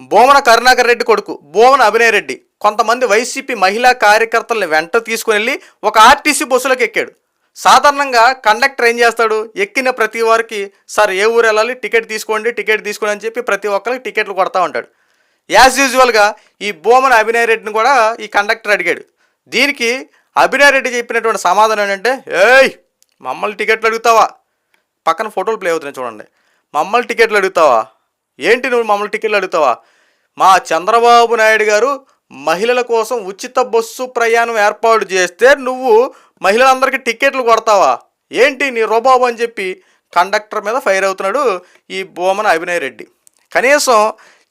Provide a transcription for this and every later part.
బోమన కరుణాకర్ రెడ్డి కొడుకు బోమన అభినయ్ రెడ్డి. కొంతమంది వైసీపీ మహిళా కార్యకర్తల్ని వెంట తీసుకుని వెళ్ళి ఒక ఆర్టీసీ బస్సులోకి ఎక్కాడు. సాధారణంగా కండక్టర్ ఏం చేస్తాడు? ఎక్కిన ప్రతి వారికి సార్ ఏ ఊరు వెళ్ళాలి? టికెట్ తీసుకోండి టికెట్ తీసుకోండి అని చెప్పి ప్రతి ఒక్కరికి టికెట్లు కొడతా ఉంటాడు. యాజ్ యూజువల్గా ఈ బోమన అభినయ్ రెడ్డిని కూడా ఈ కండక్టర్ అడిగాడు. దీనికి అభినయ్ రెడ్డి చెప్పినటువంటి సమాధానం ఏంటంటే ఏయ్ మమ్మల్ని టికెట్లు అడుగుతావా? పక్కన ఫోటోలు ప్లే అవుతున్నాయి చూడండి. మమ్మల్ని టికెట్లు అడుగుతావా? ఏంటి నువ్వు మమ్మల్ని టికెట్లు అడుగుతావా? మా చంద్రబాబు నాయుడు గారు మహిళల కోసం ఉచిత బస్సు ప్రయాణం ఏర్పాటు చేస్తే నువ్వు మహిళలందరికీ టికెట్లు కొడతావా? ఏంటి నీ రోబాబు అని చెప్పి కండక్టర్ మీద ఫైర్ అవుతున్నాడు ఈ బోమన అభినయ్ రెడ్డి. కనీసం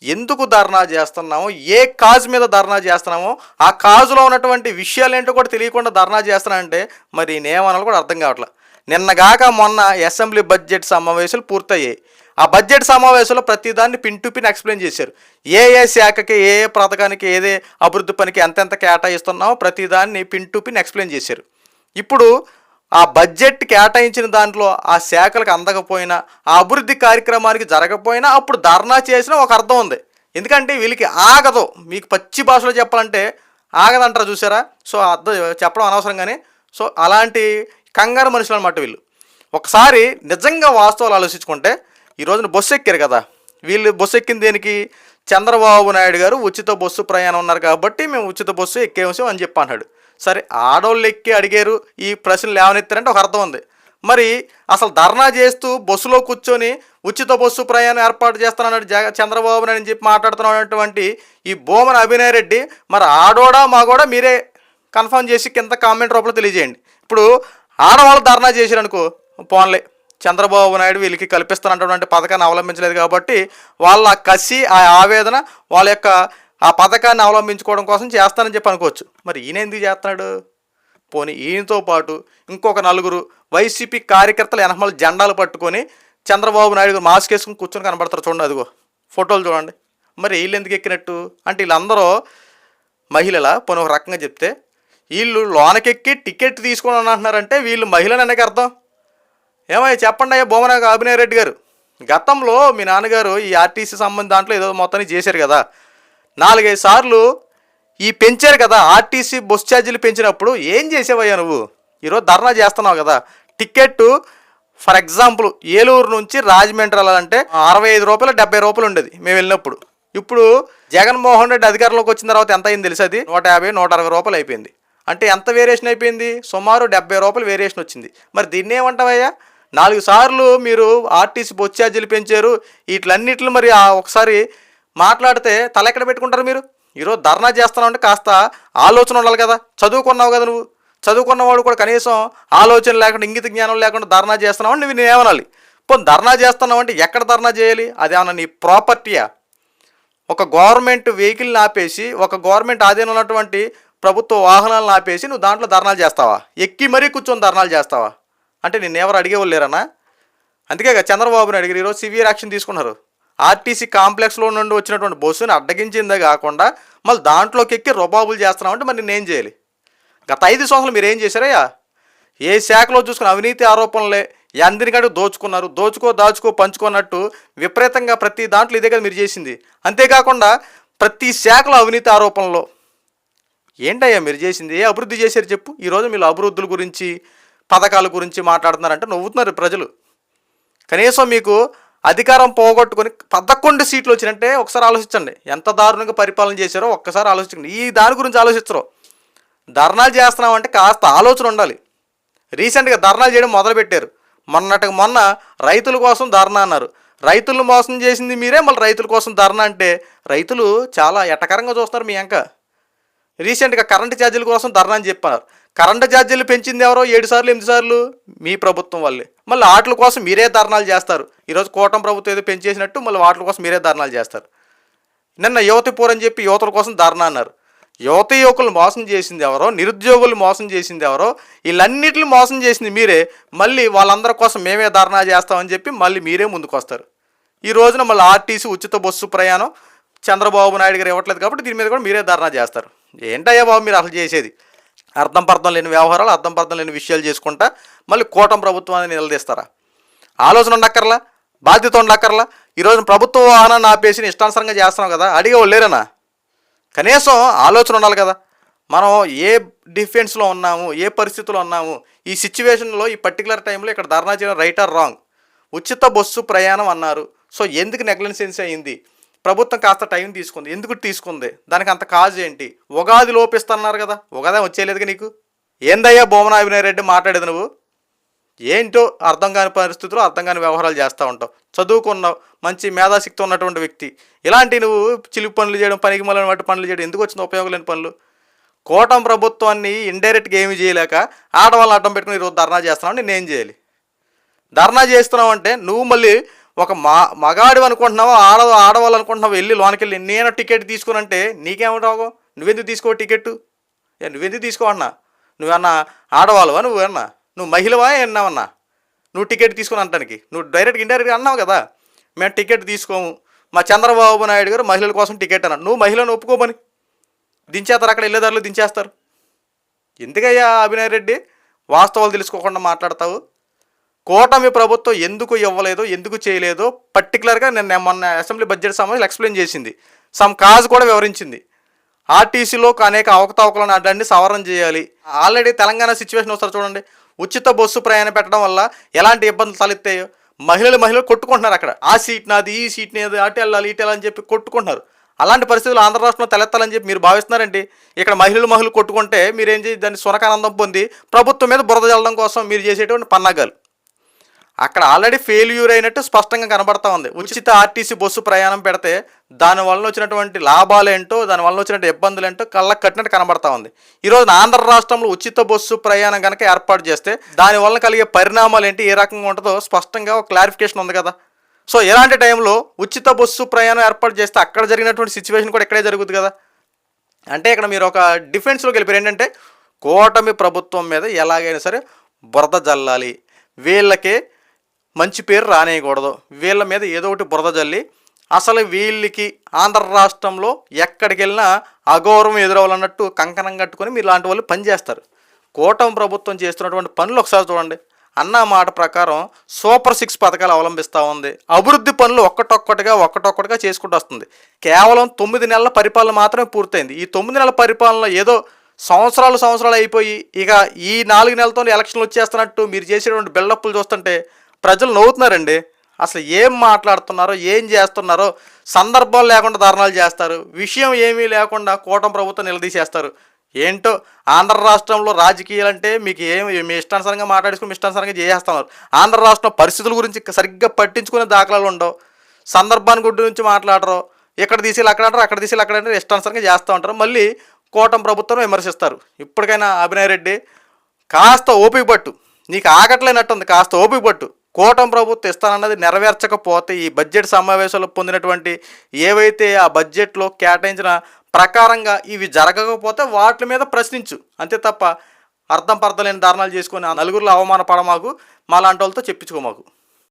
ఎందుకు ధర్నా చేస్తున్నామో ఏ కాజ్ మీద ధర్నా చేస్తున్నామో ఆ కాజులో ఉన్నటువంటి విషయాలు ఏంటో కూడా తెలియకుండా ధర్నా చేస్తున్నానంటే మరి నేమనాలు కూడా అర్థం కావట్లేదు నిన్నగాక మొన్న అసెంబ్లీ బడ్జెట్ సమావేశాలు పూర్తయ్యాయి. ఆ బడ్జెట్ సమావేశంలో ప్రతిదాన్ని పిన్ టు పిన్ ఎక్స్ప్లెయిన్ చేశారు. ఏ ఏ శాఖకి ఏ ఏ పథకానికి ఏదే అభివృద్ధి పనికి ఎంతెంత కేటాయిస్తున్నామో ప్రతిదాన్ని పిన్ టు పిన్ ఎక్స్ప్లెయిన్ చేశారు. ఇప్పుడు ఆ బడ్జెట్ కేటాయించిన దాంట్లో ఆ శాఖలకు అందకపోయినా ఆ అభివృద్ధి కార్యక్రమానికి జరగకపోయినా అప్పుడు ధర్నా చేసిన ఒక అర్థం ఉంది. ఎందుకంటే వీళ్ళకి ఆగదు. మీకు పచ్చి భాషలో చెప్పాలంటే ఆగదంటారు చూసారా? సో అర్థం చెప్పడం అనవసరం కానీ సో అలాంటి కంగారు మనుషులు అనమాట వీళ్ళు. ఒకసారి నిజంగా వాస్తవాలు ఆలోచించుకుంటే ఈ రోజున బస్సు ఎక్కారు కదా. వీళ్ళు బస్సు ఎక్కింది దేనికి? చంద్రబాబు నాయుడు గారు ఉచిత బస్సు ప్రయాణం ఉన్నారు కాబట్టి మేము ఉచిత బస్సు ఎక్కేసాం అని చెప్పి అన్నాడు. సరే ఆడోళ్ళు ఎక్కి అడిగారు ఈ ప్రశ్నలు లేవనెత్తారంటే ఒక అర్థం ఉంది. మరి అసలు ధర్నా చేస్తూ బస్సులో కూర్చొని ఉచిత బస్సు ప్రయాణం ఏర్పాటు చేస్తానన్నాడు జగ చంద్రబాబు నాయుడు అని చెప్పి మాట్లాడుతున్నటువంటి ఈ బోమన అభినయ్ రెడ్డి మరి ఆడోడా మాగోడా మీరే కన్ఫర్మ్ చేసి కింద కామెంట్ రూపంలో తెలియజేయండి. ఇప్పుడు ఆడవాళ్ళు ధర్నా చేశారనుకో పోన్లే. చంద్రబాబు నాయుడు వీళ్ళకి కల్పిస్తున్నటువంటి పథకాన్ని అవలంబించలేదు కాబట్టి వాళ్ళ కసి ఆ ఆవేదన వాళ్ళ యొక్క ఆ పథకాన్ని అవలంబించుకోవడం కోసం చేస్తానని చెప్పి అనుకోవచ్చు. మరి ఈయన ఎందుకు చేస్తున్నాడు? పోనీ ఈయనతో పాటు ఇంకొక నలుగురు వైసీపీ కార్యకర్తలు వెనకమల జెండాలు పట్టుకొని చంద్రబాబు నాయుడు మాస్క్ వేసుకుని కూర్చొని కనబడతారు చూడండి అదిగో. ఫోటోలు చూడండి. మరి వీళ్ళు ఎందుకు ఎక్కినట్టు? అంటే వీళ్ళందరూ మహిళల? పోనీ ఒక రకంగా చెప్తే వీళ్ళు లోనకెక్కి టికెట్ తీసుకొని అంటున్నారంటే వీళ్ళు మహిళలు అనేక అర్థం ఏమయ్య చెప్పండి అయ్యా బొమ్మన అభినయ్ రెడ్డి గారు. గతంలో మీ నాన్నగారు ఈ ఆర్టీసీ సంబంధం దాంట్లో ఏదో మొత్తాన్ని చేశారు కదా. నాలుగైదు సార్లు ఈ పెంచారు కదా ఆర్టీసీ బస్ ఛార్జీలు పెంచినప్పుడు ఏం చేసేవయ్యా నువ్వు? ఈరోజు ధర్నా చేస్తున్నావు కదా. టికెట్ ఫర్ ఎగ్జాంపుల్ ఏలూరు నుంచి రాజమండ్రి వెళ్ళాలంటే అరవై ఐదు రూపాయలు డెబ్బై రూపాయలు ఉండేది మేము వెళ్ళినప్పుడు. ఇప్పుడు జగన్మోహన్ రెడ్డి అధికారంలోకి వచ్చిన తర్వాత ఎంత అయింది తెలుసు అది? నూట యాభై నూట అరవై రూపాయలు అయిపోయింది. అంటే ఎంత వేరియేషన్ అయిపోయింది? సుమారు డెబ్బై రూపాయలు వేరియేషన్ వచ్చింది. మరి దీన్ని ఏమంటావయ్యా నాలుగు సార్లు మీరు ఆర్టీసీ బొచ్చు ఛార్జీలు పెంచారు. వీటిలన్నిటిని మరి ఒకసారి మాట్లాడితే తల ఎక్కడ పెట్టుకుంటారు మీరు? ఈరోజు ధర్నా చేస్తున్నావు అంటే కాస్త ఆలోచన ఉండాలి కదా. చదువుకున్నావు కదా నువ్వు. చదువుకున్నవాడు కూడా కనీసం ఆలోచన లేకుండా ఇంగిత జ్ఞానం లేకుండా ధర్నా చేస్తున్నావు అంటే నేను ఏమనాలి పోనీ ధర్నా చేస్తున్నావు అంటే ఎక్కడ ధర్నా చేయాలి? అదేమన్నా నీ ప్రాపర్టీయా? ఒక గవర్నమెంట్ వెహికల్ని ఆపేసి ఒక గవర్నమెంట్ ఆధీనంలో ఉన్నటువంటి ప్రభుత్వ వాహనాలను ఆపేసి నువ్వు దాంట్లో ధర్నాలు చేస్తావా? ఎక్కి మరీ కూర్చొని ధర్నాలు చేస్తావా? అంటే నిన్న ఎవరు అడిగేవాళ్ళు లేరన్నా? అందుకే చంద్రబాబుని అడిగారు. ఈరోజు సివియర్ యాక్షన్ తీసుకున్నారు. ఆర్టీసీ కాంప్లెక్స్లో నుండి వచ్చినటువంటి బస్సుని అడ్డగించిందే కాకుండా మళ్ళీ దాంట్లోకి ఎక్కి రొబాబులు చేస్తున్నామంటే మరి నేనేం చేయాలి? గత ఐదు సంవత్సరాలు మీరు ఏం చేశారయ్యా? ఏ శాఖలో చూసుకున్న అవినీతి ఆరోపణలే అందరికంటే దోచుకున్నారు. దోచుకో దాచుకో పంచుకున్నట్టు విపరీతంగా ప్రతి దాంట్లో ఇదే కదా మీరు చేసింది. అంతేకాకుండా ప్రతి శాఖలో అవినీతి ఆరోపణలో ఏంటయ్యా మీరు చేసింది? ఏ అభివృద్ధి చేశారు చెప్పు. ఈరోజు మీరు అభివృద్ధుల గురించి పథకాల గురించి మాట్లాడుతున్నారంటే నవ్వుతున్నారు ప్రజలు. కనీసం మీకు అధికారం పోగొట్టుకొని పదకొండు సీట్లు వచ్చినంటే ఒకసారి ఆలోచించండి. ఎంత దారుణంగా పరిపాలన చేశారో ఒక్కసారి ఆలోచించండి ఈ దాని గురించి ఆలోచించరు. ధర్నాలు చేస్తున్నామంటే కాస్త ఆలోచన ఉండాలి. రీసెంట్గా ధర్నాలు చేయడం మొదలుపెట్టారు. మొన్నటికి మొన్న రైతుల కోసం ధర్నా అన్నారు. రైతులను మోసం చేసింది మీరే మళ్ళీ రైతుల కోసం ధర్నా అంటే రైతులు చాలా ఎటకరంగా చూస్తున్నారు మీ అంక. రీసెంట్గా కరెంటు ఛార్జీల కోసం ధర్నా అని చెప్పారు కరెంటు ఛార్జీలు పెంచింది ఎవరో? ఏడు సార్లు ఎనిమిది సార్లు? మీ ప్రభుత్వం వల్లే మళ్ళీ వాటి కోసం మీరే ధర్నాలు చేస్తారు. ఈరోజు కూటమి ప్రభుత్వం ఏదో పెంచేసినట్టు మళ్ళీ వాటి కోసం మీరే ధర్నాలు చేస్తారు. నిన్న యువతి పూరని చెప్పి యువతల కోసం ధర్నా అన్నారు. యువత యువకులు మోసం చేసింది ఎవరో? నిరుద్యోగులు మోసం చేసింది ఎవరో? వీళ్ళన్నిటిని మోసం చేసింది మీరే. మళ్ళీ వాళ్ళందరి కోసం మేమే ధర్నా చేస్తామని చెప్పి మళ్ళీ మీరే ముందుకు వస్తారు ఈ రోజున మళ్ళీ ఆర్టీసీ ఉచిత బస్సు ప్రయాణం చంద్రబాబు నాయుడు గారు ఇవ్వట్లేదు కాబట్టి దీని మీద కూడా మీరే ధర్నా చేస్తారు. ఏంటయ్యా బాబు మీరు అసలు చేసేది? అర్థం పర్థం లేని వ్యవహారాలు అర్థం పర్థం లేని విషయాలు చేసుకుంటా మళ్ళీ కూటమి ప్రభుత్వాన్ని నిలదీస్తారా? ఆలోచన ఉండక్కర్లా? బాధ్యత ఉండక్కర్లా? ఈరోజు ప్రభుత్వ వాహనాన్ని ఆపేసి ఇష్టానుసరంగా ఇష్టానుసారంగా కదా అడిగే వాళ్ళు లేరనా? కనీసం ఆలోచన ఉండాలి కదా. మనం ఏ డిఫెన్స్లో ఉన్నాము ఏ పరిస్థితిలో ఉన్నాము ఈ సిచ్యువేషన్లో ఈ పర్టికులర్ టైంలో ఇక్కడ ధర్నా చేయడం రైట్ ఆర్ రాంగ్? ఉచిత బస్సు ప్రయాణం అన్నారు. సో ఎందుకు నెగ్లెన్సెన్స్ అయింది? ప్రభుత్వం కాస్త టైం తీసుకుంది. ఎందుకు తీసుకుంది? దానికి అంత కాజ్ ఏంటి? ఉగాది లోపిస్తున్నారు కదా. ఉగాది వచ్చేయలేదుగా నీకు? ఏందయ్యా భువన అభినయ్ రెడ్డి మాట్లాడేది నువ్వు? ఏంటో అర్థం కాని పరిస్థితులు అర్థం కాని వ్యవహారాలు చేస్తూ ఉంటావు. చదువుకున్నావు మంచి మేధాశక్తి ఉన్నటువంటి వ్యక్తి. ఇలాంటి నువ్వు చిలుపు పనులు చేయడం పనికి మళ్ళీ వాటి పనులు చేయడం ఎందుకు వచ్చింది ఉపయోగం లేని పనులు? కోటం ప్రభుత్వాన్ని ఇండైరెక్ట్గా ఏమీ చేయలేక ఆడవాళ్ళని అడ్డం పెట్టుకుని ఈరోజు ధర్నా చేస్తున్నావు ఏం చేయాలి? ధర్నా చేస్తున్నావు అంటే నువ్వు మళ్ళీ ఒక మా మగాడు అనుకుంటున్నావో ఆడ ఆడవాళ్ళు అనుకుంటున్నావు వెళ్ళి లోనికి వెళ్ళి నేను టికెట్ తీసుకునంటే నీకేమంటావు? నువ్వెందుకు తీసుకో టికెట్ ఏ నువ్వెందుకు తీసుకో అన్నా? నువ్వన్నా ఆడవాళ్ళవా నువ్వన్నా? నువ్వు మహిళవా అన్నావన్నా నువ్వు టికెట్ తీసుకుని అంటానికి నువ్వు డైరెక్ట్గా ఇండైరెక్ట్గా అన్నావు కదా మేము టికెట్ తీసుకోము. మా చంద్రబాబు నాయుడు గారు మహిళల కోసం టికెట్ అన్నారు. నువ్వు మహిళను ఒప్పుకోమని దించేస్తారు అక్కడ వెళ్ళేదారులు దించేస్తారు. ఎందుకయ్యా అభినయ్ రెడ్డి? వాస్తవాలు తెలుసుకోకుండా మాట్లాడతావు. కూటమి ప్రభుత్వం ఎందుకు ఇవ్వలేదో ఎందుకు చేయలేదో పర్టికులర్గా నేను మొన్న అసెంబ్లీ బడ్జెట్ సమావేశం ఎక్స్ప్లెయిన్ చేసింది. సమ్ కాజ్ కూడా వివరించింది. ఆర్టీసీలో అనేక అవకతవకలను అడ్డాన్ని సవరణ చేయాలి. ఆల్రెడీ తెలంగాణ సిచ్యువేషన్ వస్తారు చూడండి. ఉచిత బస్సు ప్రయాణం పెట్టడం వల్ల ఎలాంటి ఇబ్బందులు తలెత్తాయో మహిళలు మహిళలు కొట్టుకుంటున్నారు అక్కడ. ఆ సీట్ నాది ఈ సీట్ నాది అటు వెళ్ళాలి ఇటు వెళ్ళాలని చెప్పి కొట్టుకుంటున్నారు. అలాంటి పరిస్థితులు ఆంధ్ర రాష్ట్రంలో తలెత్తాలని చెప్పి మీరు భావిస్తున్నారండి. ఇక్కడ మహిళలు మహిళలు కొట్టుకుంటే మీరేం చేసి దాన్ని సునకానందం పొంది ప్రభుత్వం మీద బురద జల్లడం కోసం మీరు చేసేటువంటి పన్నాగాలు. అక్కడ ఆల్రెడీ ఫెయిల్యూర్ అయినట్టు స్పష్టంగా కనబడతా ఉంది. ఉచిత ఆర్టీసీ బస్సు ప్రయాణం పెడితే దానివల్ల వచ్చినటువంటి లాభాలు ఏంటో దానివల్ల వచ్చినటువంటి ఇబ్బందులు ఏంటో కళ్ళకు కట్టినట్టు కనబడతా ఉంది. ఈరోజు ఆంధ్ర రాష్ట్రంలో ఉచిత బస్సు ప్రయాణం కనుక ఏర్పాటు చేస్తే దానివల్ల కలిగే పరిణామాలు ఏంటి ఏ రకంగా ఉంటుందో స్పష్టంగా ఒక క్లారిఫికేషన్ ఉంది కదా. సో ఇలాంటి టైంలో ఉచిత బస్సు ప్రయాణం ఏర్పాటు చేస్తే అక్కడ జరిగినటువంటి సిచ్యువేషన్ కూడా ఇక్కడే జరుగుతుంది కదా. అంటే ఇక్కడ మీరు ఒక డిఫెన్స్లోకి వెళ్ళిపోయారు. ఏంటంటే కూటమి ప్రభుత్వం మీద ఎలాగైనా సరే బురద జల్లాలి. వీళ్ళకే మంచి పేరు రానేయకూడదు. వీళ్ళ మీద ఏదో ఒకటి బురద జల్లి అసలు వీళ్ళకి ఆంధ్ర రాష్ట్రంలో ఎక్కడికి వెళ్ళినా అగౌరవం ఎదురవ్వాలన్నట్టు కంకణం కట్టుకొని మీరు లాంటి వాళ్ళు పనిచేస్తారు కూటమి ప్రభుత్వం చేస్తున్నటువంటి పనులు ఒకసారి చూడండి. అన్న మాట ప్రకారం సూపర్ సిక్స్ పథకాలు అవలంబిస్తూ ఉంది. అభివృద్ధి పనులు ఒక్కటొక్కటిగా ఒక్కటొక్కటిగా చేసుకుంటూ వస్తుంది. కేవలం తొమ్మిది నెలల పరిపాలన మాత్రమే పూర్తయింది. ఈ తొమ్మిది నెలల పరిపాలన ఏదో సంవత్సరాలు సంవత్సరాలు అయిపోయి ఇక ఈ నాలుగు నెలలతో ఎలక్షన్లు వచ్చేస్తున్నట్టు మీరు చేసేటువంటి బిల్డప్లు చూస్తుంటే ప్రజలు నవ్వుతున్నారండి. అసలు ఏం మాట్లాడుతున్నారో ఏం చేస్తున్నారో సందర్భాలు లేకుండా ధర్నాలు చేస్తారు. విషయం ఏమీ లేకుండా కూటమి ప్రభుత్వం నిలదీసేస్తారు. ఏంటో ఆంధ్ర రాష్ట్రంలో రాజకీయాలు అంటే మీకు ఏం మీ ఇష్టానుసారంగా మాట్లాడుకుని మీ ఇష్టానుసారంగా చేసేస్తున్నారు. ఆంధ్ర రాష్ట్రం పరిస్థితుల గురించి సరిగ్గా పట్టించుకునే దాఖలాలు ఉండవు. సందర్భాన్ని గుడ్డు నుంచి మాట్లాడరు. ఇక్కడ తీసేలు అక్కడ అంటారు అక్కడ తీసేలు అక్కడ అంటారు ఇష్టానుసారంగా చేస్తూ ఉంటారు. మళ్ళీ కూటమి ప్రభుత్వం విమర్శిస్తారు. ఇప్పటికైనా అభినయ్ రెడ్డి కాస్త ఓపిక పట్టు. నీకు ఆగట్లేనట్టుంది కాస్త ఓపిక పట్టు. కూటమి ప్రభుత్వం ఇస్తానన్నది నెరవేర్చకపోతే ఈ బడ్జెట్ సమావేశంలో పొందినటువంటి ఏవైతే ఆ బడ్జెట్లో కేటాయించిన ప్రకారంగా ఇవి జరగకపోతే వాటి మీద ప్రశ్నించు. అంతే తప్ప అర్థం పర్థలేని ధారణాలు చేసుకొని ఆ నలుగురిలో అవమానపడమాకు. మాలాంటి వాళ్ళతో చెప్పించుకోమాకు